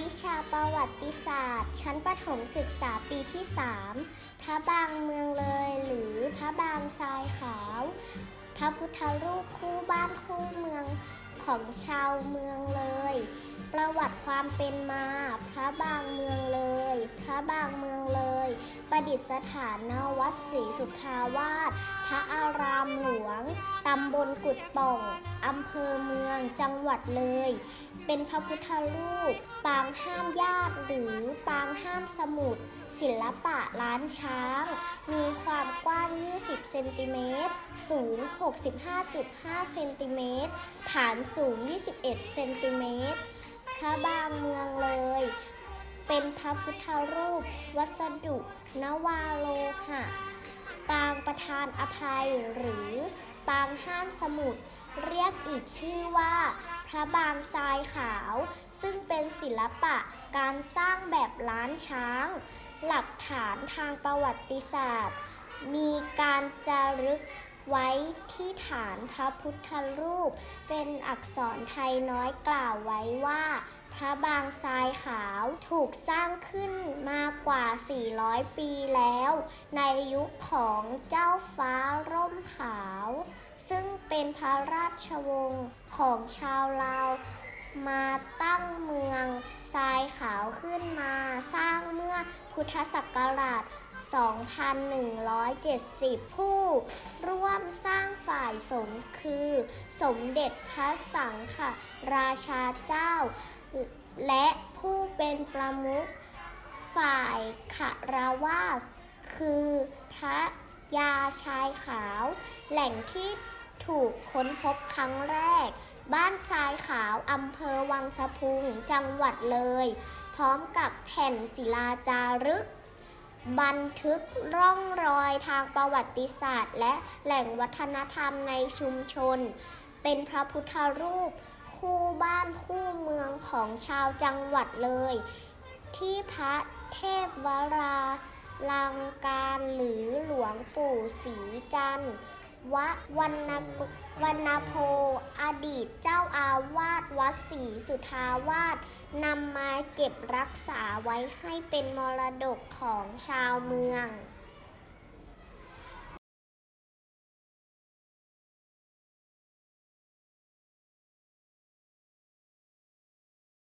วิชาประวัติศาสตร์ ชั้นประถมศึกษาปีที่ 3 พระบางเมืองเลยหรือพระบางทรายขาว พระพุทธรูปคู่บ้านคู่เมือง ของชาวเมืองเลย ประวัติความเป็นมา พระบางเมืองเลย พระบางเมืองเลย ประดิษฐานณวัดศรีสุทธาวาสพระอารามหลวง ตำบลกุดป่อง อำเภอเมือง จังหวัดเลย เป็นพระพุทธรูป ปางห้ามญาติหรือปางห้ามสมุทรศิลปะล้านช้าง มีความ 20 เซนติเมตร สูง 65.5 เซนติเมตร ฐานสูง 21 เซนติเมตร พระบางเมืองเลย เป็นพระพุทธรูป วัสดุ นวาโลหะ ปางประธานอภัยหรือปางห้ามสมุทรเรียกอีกชื่อว่า พระบางทรายขาว ซึ่งเป็นศิลปะการสร้างแบบล้านช้าง หลักฐานทางประวัติศาสตร์ มีการจารึกไว้ที่ฐานพระพุทธรูป เป็นอักษรไทยน้อยกล่าวไว้ว่า พระบางทรายขาวถูกสร้างขึ้นมากว่า 400 ปีแล้ว ในยุคของเจ้าฟ้าร่มขาว ซึ่งเป็นพระราชวงศ์ของชาวลาวมาตั้งเมือง ทรายขาวขึ้นมา สร้างเมื่อพุทธศักราช 2170 ผู้ ร่วมสร้างฝ่ายสงฆ์คือ สมเด็จพระสังฆราชาเจ้า และผู้เป็นประมุขฝ่ายขราวาสคือพระยาชายขาว แหล่งที่ ถูกค้นพบครั้งแรก บ้านทรายขาวอำเภอวังสะพุงจังหวัดเลย พร้อมกับแผ่นศิลาจารึก บันทึกร่องรอยทางประวัติศาสตร์ และแหล่งวัฒนธรรมในชุมชน เป็นพระพุทธรูป คู่บ้านคู่เมืองของชาวจังหวัดเลย ที่พระเทพวราลังการหรือหลวงปู่ศรีจันทร์ วะวันนวรรณโพอดีตเจ้าอาวาสวัดศรีสุทาวาสนำมาเก็บรักษาไว้ให้เป็นมรดกของชาวเมือง